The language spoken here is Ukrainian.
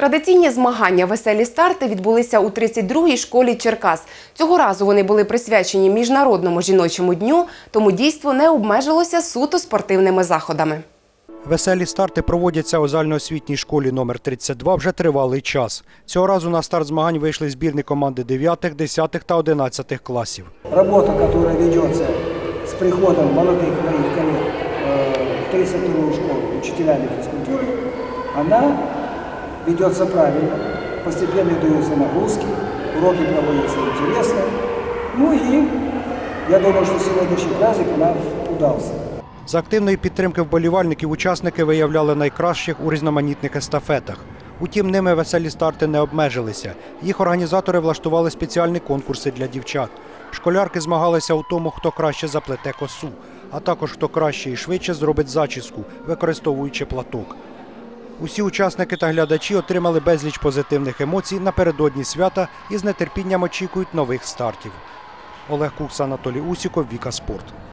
Традиційні змагання веселі старти відбулися у 32-й школі Черкас. Цього разу вони були присвячені міжнародному жіночому дню, тому дійство не обмежилося суто спортивними заходами. Веселі старти проводяться у загальноосвітній школі номер 32 вже тривалий час. Цього разу на старт змагань вийшли збірні команди 9, 10 та 11 класів. Работа, которая ведется с приходом молодых моих коллег э, в 32-ю школу учителями физкультуры, она ведется правильно, постепенно даются нагрузки, уроки проводятся интересно. Ну и я думаю, что сегодняшний праздник у нас удался. За активної підтримки вболівальників учасники виявляли найкращих у різноманітних естафетах. Утім, ними веселі старти не обмежилися. Їх організатори влаштували спеціальні конкурси для дівчат. Школярки змагалися у тому, хто краще заплете косу, а також хто краще і швидше зробить зачіску, використовуючи платок. Усі учасники та глядачі отримали безліч позитивних емоцій напередодні свята і з нетерпінням очікують нових стартів. Олег Кукс, Анатолій Усіков, Віка Спорт.